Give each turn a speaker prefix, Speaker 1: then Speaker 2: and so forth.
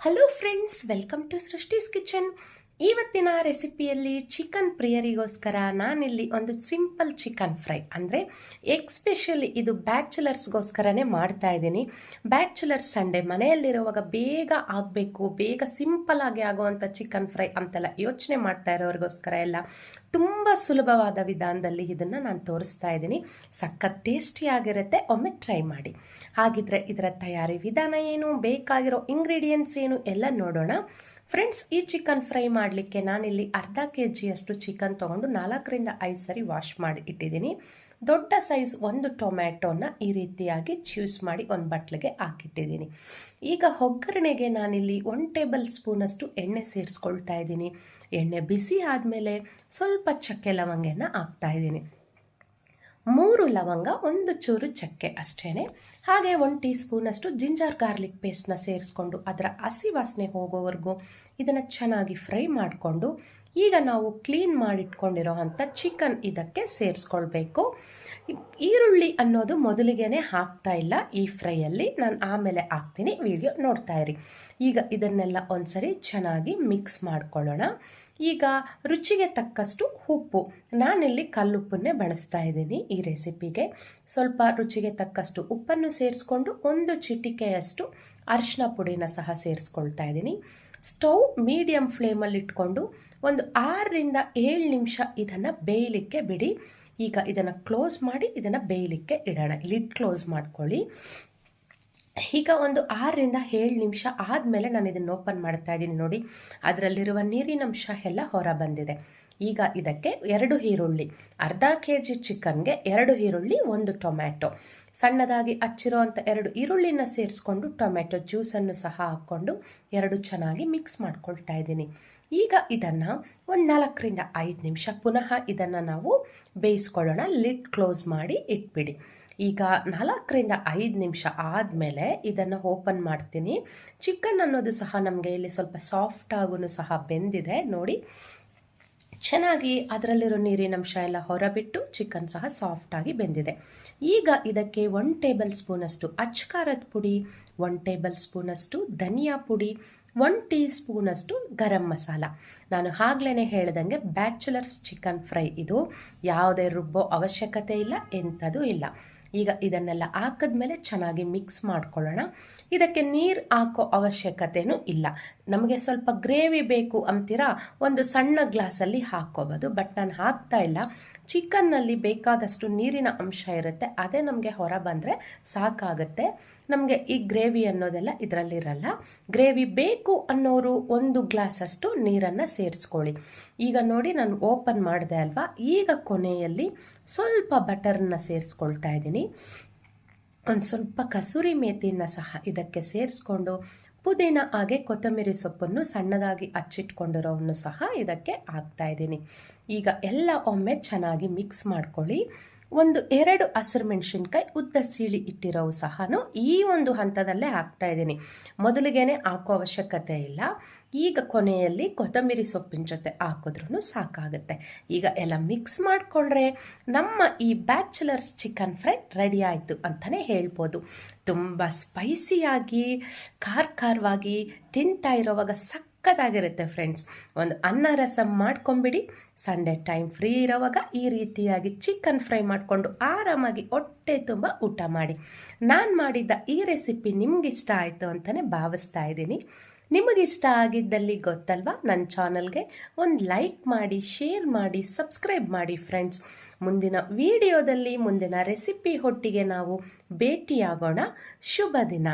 Speaker 1: hello friends welcome to Srishti's kitchen ಇವತ್ತಿನ ರೆಸಿಪಿಯಲ್ಲಿ chicken ಪ್ರಿಯರಿಗೋಸ್ಕರ ನಾನಿಲ್ಲಿ ಒಂದು ಸಿಂಪಲ್ ಚಿಕನ್ ಫ್ರೈ. ಅಂದರೆ ಎಕ್ಸ್ಪೆಷಲಿ ಇದು ಬ್ಯಾಚುಲರ್ಸ್ಗೋಸ್ಕರನೇ ಮಾಡ್ತಾ ಇದ್ದೀನಿ. ಬ್ಯಾಚುಲರ್ಸ್ ಸಂಡೇ, ಮನೆಯಲ್ಲಿರುವಾಗ ಬೇಗ ಆಗಬೇಕು, ಬೇಗ ಸಿಂಪಲ್ ಆಗಿ ಆಗುವಂಥ ಚಿಕನ್ ಫ್ರೈ ಅಂತೆಲ್ಲ ಯೋಚನೆ ಮಾಡ್ತಾ ಇರೋರಿಗೋಸ್ಕರ ಎಲ್ಲ ತುಂಬ ಸುಲಭವಾದ ವಿಧಾನದಲ್ಲಿ ಇದನ್ನು ನಾನು ತೋರಿಸ್ತಾ ಇದ್ದೀನಿ. ಸಖತ್ ಟೇಸ್ಟಿಯಾಗಿರುತ್ತೆ ಒಮ್ಮೆ ಟ್ರೈ ಮಾಡಿ. ಹಾಗಿದ್ರೆ ಇದರ ತಯಾರಿ ವಿಧಾನ ಏನು, ಬೇಕಾಗಿರೋ ಇಂಗ್ರೀಡಿಯೆಂಟ್ಸ್ ಏನು ಎಲ್ಲ ನೋಡೋಣ. ಫ್ರೆಂಡ್ಸ್, ಈ ಚಿಕನ್ ಫ್ರೈ ಮಾಡಲಿಕ್ಕೆ ನಾನಿಲ್ಲಿ ಅರ್ಧ ಕೆ ಜಿಯಷ್ಟು ಚಿಕನ್ ತೊಗೊಂಡು ನಾಲ್ಕರಿಂದ ಐದು ಸರಿ ವಾಶ್ ಮಾಡಿ ಇಟ್ಟಿದ್ದೀನಿ. ದೊಡ್ಡ ಸೈಜ್ ಒಂದು ಟೊಮ್ಯಾಟೋನ ಈ ರೀತಿಯಾಗಿ ಚ್ಯೂಸ್ ಮಾಡಿ ಒಂದು ಬಟ್ಲಿಗೆ ಹಾಕಿಟ್ಟಿದ್ದೀನಿ. ಈಗ ಒಗ್ಗರಣೆಗೆ ನಾನಿಲ್ಲಿ ಒನ್ ಟೇಬಲ್ ಸ್ಪೂನಷ್ಟು ಎಣ್ಣೆ ಸೇರಿಸ್ಕೊಳ್ತಾ ಇದ್ದೀನಿ. ಎಣ್ಣೆ ಬಿಸಿ ಆದಮೇಲೆ ಸ್ವಲ್ಪ ಚಕ್ಕೆ ಲವಂಗೆನ ಹಾಕ್ತಾ ಇದ್ದೀನಿ. ಮೂರು ಲವಂಗ, ಒಂದು ಚೂರು ಚಕ್ಕೆ ಅಷ್ಟೇ ಹಾಗೆ ಒಂದು ಟೀ ಸ್ಪೂನಷ್ಟು ಜಿಂಜರ್ ಗಾರ್ಲಿಕ್ ಪೇಸ್ಟ್ನ ಸೇರಿಸ್ಕೊಂಡು ಅದರ ಹಸಿ ವಾಸನೆ ಹೋಗೋವರೆಗೂ ಇದನ್ನು ಚೆನ್ನಾಗಿ ಫ್ರೈ ಮಾಡಿಕೊಂಡು ಈಗ ನಾವು ಕ್ಲೀನ್ ಮಾಡಿಟ್ಕೊಂಡಿರೋ ಅಂಥ ಚಿಕನ್ ಇದಕ್ಕೆ ಸೇರಿಸ್ಕೊಳ್ಬೇಕು. ಈರುಳ್ಳಿ ಅನ್ನೋದು ಮೊದಲಿಗೆನೇ ಹಾಕ್ತಾ ಇಲ್ಲ ಈ ಫ್ರೈಯಲ್ಲಿ. ನಾನು ಆಮೇಲೆ ಹಾಕ್ತೀನಿ, ವಿಡಿಯೋ ನೋಡ್ತಾ ಇರಿ. ಈಗ ಇದನ್ನೆಲ್ಲ ಒಂದ್ಸರಿ ಚೆನ್ನಾಗಿ ಮಿಕ್ಸ್ ಮಾಡ್ಕೊಳ್ಳೋಣ. ಈಗ ರುಚಿಗೆ ತಕ್ಕಷ್ಟು ಉಪ್ಪು. ನಾನಿಲ್ಲಿ ಕಲ್ಲುಪ್ಪನ್ನೇ ಬಳಸ್ತಾ ಇದ್ದೀನಿ ಈ ರೆಸಿಪಿಗೆ. ಸ್ವಲ್ಪ ರುಚಿಗೆ ತಕ್ಕಷ್ಟು ಉಪ್ಪನ್ನು ಸೇರಿಸ್ಕೊಂಡು ಒಂದು ಚಿಟಿಕೆಯಷ್ಟು ಅರಿಶಿನ ಪುಡಿನ ಸಹ ಸೇರಿಸ್ಕೊಳ್ತಾ ಇದ್ದೀನಿ. ಸ್ಟವ್ ಮೀಡಿಯಮ್ ಫ್ಲೇಮಲ್ಲಿ ಇಟ್ಕೊಂಡು ಒಂದು ಆರರಿಂದ ಏಳು ನಿಮಿಷ ಇದನ್ನು ಬೇಯಲಿಕ್ಕೆ ಬಿಡಿ. ಈಗ ಇದನ್ನು ಕ್ಲೋಸ್ ಮಾಡಿ ಇದನ್ನು ಬೇಯಲಿಕ್ಕೆ ಇಡೋಣ. ಲಿಡ್ ಕ್ಲೋಸ್ ಮಾಡ್ಕೊಳ್ಳಿ. ಈಗ ಒಂದು ಆರರಿಂದ ಏಳು ನಿಮಿಷ ಆದಮೇಲೆ ನಾನು ಇದನ್ನು ಓಪನ್ ಮಾಡ್ತಾ ಇದ್ದೀನಿ ನೋಡಿ. ಅದರಲ್ಲಿರುವ ನೀರಿನಂಶ ಎಲ್ಲ ಹೊರ ಬಂದಿದೆ. ಈಗ ಇದಕ್ಕೆ ಎರಡು ಈರುಳ್ಳಿ. ಅರ್ಧ ಕೆ ಜಿ ಚಿಕನ್ಗೆ ಎರಡು ಈರುಳ್ಳಿ, ಒಂದು ಟೊಮ್ಯಾಟೊ. ಸಣ್ಣದಾಗಿ ಹಚ್ಚಿರೋ ಅಂಥ ಎರಡು ಈರುಳ್ಳಿನ ಸೇರಿಸ್ಕೊಂಡು ಟೊಮ್ಯಾಟೊ ಜ್ಯೂಸನ್ನು ಸಹ ಹಾಕ್ಕೊಂಡು ಎರಡು ಚೆನ್ನಾಗಿ ಮಿಕ್ಸ್ ಮಾಡ್ಕೊಳ್ತಾ ಇದ್ದೀನಿ. ಈಗ ಇದನ್ನು ಒಂದು ನಾಲ್ಕರಿಂದ ಐದು ನಿಮಿಷ ಪುನಃ ಇದನ್ನು ನಾವು ಬೇಯಿಸ್ಕೊಳ್ಳೋಣ. ಲಿಡ್ ಕ್ಲೋಸ್ ಮಾಡಿ ಇಟ್ಬಿಡಿ. ಈಗ ನಾಲ್ಕರಿಂದ ಐದು ನಿಮಿಷ ಆದಮೇಲೆ ಇದನ್ನು ಓಪನ್ ಮಾಡ್ತೀನಿ. ಚಿಕನ್ ಅನ್ನೋದು ಸಹ ನಮಗೆ ಇಲ್ಲಿ ಸ್ವಲ್ಪ ಸಾಫ್ಟ್ ಆಗೂ ಸಹ ಬೆಂದಿದೆ. ನೋಡಿ ಚೆನ್ನಾಗಿ ಅದರಲ್ಲಿರೋ ನೀರಿನಂಶ ಎಲ್ಲ ಹೊರಬಿಟ್ಟು ಚಿಕನ್ ಸಹ ಸಾಫ್ಟಾಗಿ ಬೆಂದಿದೆ. ಈಗ ಇದಕ್ಕೆ ಒನ್ ಟೇಬಲ್ ಸ್ಪೂನಷ್ಟು ಅಚ್ಕಾರದ ಪುಡಿ ಒನ್ ಟೇಬಲ್ ಸ್ಪೂನಷ್ಟು ಧನಿಯಾ ಪುಡಿ ಒನ್ ಟೀ ಸ್ಪೂನಷ್ಟು ಗರಂ ಮಸಾಲ. ನಾನು ಆಗ್ಲೇ ಹೇಳ್ದಂಗೆ ಬ್ಯಾಚುಲರ್ಸ್ ಚಿಕನ್ ಫ್ರೈ ಇದು. ಯಾವುದೇ ರುಬ್ಬೋ ಅವಶ್ಯಕತೆ ಇಲ್ಲ ಎಂಥದ್ದು ಇಲ್ಲ. ಈಗ ಇದನ್ನೆಲ್ಲ ಹಾಕಿದ್ಮೇಲೆ ಚೆನ್ನಾಗಿ ಮಿಕ್ಸ್ ಮಾಡ್ಕೊಳ್ಳೋಣ. ಇದಕ್ಕೆ ನೀರು ಹಾಕೋ ಅವಶ್ಯಕತೆಯೂ ಇಲ್ಲ. ನಮಗೆ ಸ್ವಲ್ಪ ಗ್ರೇವಿ ಬೇಕು ಅಂತೀರಾ, ಒಂದು ಸಣ್ಣ ಗ್ಲಾಸಲ್ಲಿ ಹಾಕ್ಕೋಬೋದು. ಬಟ್ ನಾನು ಹಾಕ್ತಾ ಇಲ್ಲ. ಚಿಕನ್ನಲ್ಲಿ ಬೇಕಾದಷ್ಟು ನೀರಿನ ಅಂಶ ಇರುತ್ತೆ. ಅದೇ ನಮಗೆ ಹೊರ ಬಂದರೆ ಸಾಕಾಗುತ್ತೆ. ನಮಗೆ ಈ ಗ್ರೇವಿ ಅನ್ನೋದೆಲ್ಲ ಇದರಲ್ಲಿರಲ್ಲ. ಗ್ರೇವಿ ಬೇಕು ಅನ್ನೋರು ಒಂದು ಗ್ಲಾಸಷ್ಟು ನೀರನ್ನು ಸೇರಿಸ್ಕೊಳ್ಳಿ. ಈಗ ನೋಡಿ ನಾನು ಓಪನ್ ಮಾಡಿದೆ ಅಲ್ವಾ? ಈಗ ಕೊನೆಯಲ್ಲಿ ಸ್ವಲ್ಪ ಬಟರ್ನ ಸೇರಿಸ್ಕೊಳ್ತಾ ಇದ್ದೀನಿ. ಒಂದು ಸ್ವಲ್ಪ ಕಸೂರಿ ಮೇತಿಯನ್ನು ಸಹ ಇದಕ್ಕೆ ಸೇರಿಸ್ಕೊಂಡು ಪುದೀನ ಹಾಗೆ ಕೊತ್ತಂಬರಿ ಸೊಪ್ಪನ್ನು ಸಣ್ಣದಾಗಿ ಹಚ್ಚಿಟ್ಕೊಂಡಿರೋವನ್ನು ಸಹ ಇದಕ್ಕೆ ಹಾಕ್ತಾ ಇದ್ದೀನಿ. ಈಗ ಎಲ್ಲ ಒಮ್ಮೆ ಚೆನ್ನಾಗಿ ಮಿಕ್ಸ್ ಮಾಡ್ಕೊಳ್ಳಿ. ಒಂದು ಎರಡು ಹಸಿರು ಮೆಣಸಿನ್ಕಾಯಿ, ಉದ್ದ ಸೀಳಿ ಇಟ್ಟಿರೋವು ಸಹ ಈ ಒಂದು ಹಂತದಲ್ಲೇ ಹಾಕ್ತಾ ಇದ್ದೀನಿ. ಮೊದಲಿಗೆನೆ ಹಾಕೋ ಅವಶ್ಯಕತೆ ಇಲ್ಲ. ಈಗ ಕೊನೆಯಲ್ಲಿ ಕೊತ್ತಂಬರಿ ಸೊಪ್ಪಿನ ಜೊತೆ ಹಾಕಿದ್ರೂ ಸಾಕಾಗುತ್ತೆ. ಈಗ ಎಲ್ಲ ಮಿಕ್ಸ್ ಮಾಡಿಕೊಂಡ್ರೆ ನಮ್ಮ ಈ ಬ್ಯಾಚುಲರ್ಸ್ ಚಿಕನ್ ಫ್ರೈ ರೆಡಿ ಆಯಿತು ಅಂತಲೇ ಹೇಳ್ಬೋದು. ತುಂಬ ಸ್ಪೈಸಿಯಾಗಿ ಖಾರ ಖಾರವಾಗಿ ತಿಂತಾ ಇರೋವಾಗ ಸಕ್ಕತ್ತಾಗಿರುತ್ತೆ ಫ್ರೆಂಡ್ಸ್ ಒಂದು ಅನ್ನ ರಸಂ ಮಾಡ್ಕೊಂಬಿಡಿ. ಸಂಡೇ ಟೈಮ್ ಫ್ರೀ ಇರೋವಾಗ ಈ ರೀತಿಯಾಗಿ ಚಿಕನ್ ಫ್ರೈ ಮಾಡಿಕೊಂಡು ಆರಾಮಾಗಿ ಹೊಟ್ಟೆ ತುಂಬ ಊಟ ಮಾಡಿ. ನಾನು ಮಾಡಿದ್ದ ಈ ರೆಸಿಪಿ ನಿಮ್ಗಿಷ್ಟ ಆಯಿತು ಅಂತಲೇ ಭಾವಿಸ್ತಾ ಇದ್ದೀನಿ. ನಿಮಗಿಷ್ಟ ಆಗಿದ್ದಲ್ಲಿ ಗೊತ್ತಲ್ವಾ? ನನ್ನ ಚಾನಲ್ಗೆ ಒಂದು ಲೈಕ್ ಮಾಡಿ ಶೇರ್ ಮಾಡಿ ಸಬ್ಸ್ಕ್ರೈಬ್ ಮಾಡಿ ಫ್ರೆಂಡ್ಸ್ ಮುಂದಿನ ವಿಡಿಯೋದಲ್ಲಿ ಮುಂದಿನ ರೆಸಿಪಿ ಹೊಟ್ಟಿಗೆ ನಾವು ಭೇಟಿಯಾಗೋಣ. ಶುಭ ದಿನ.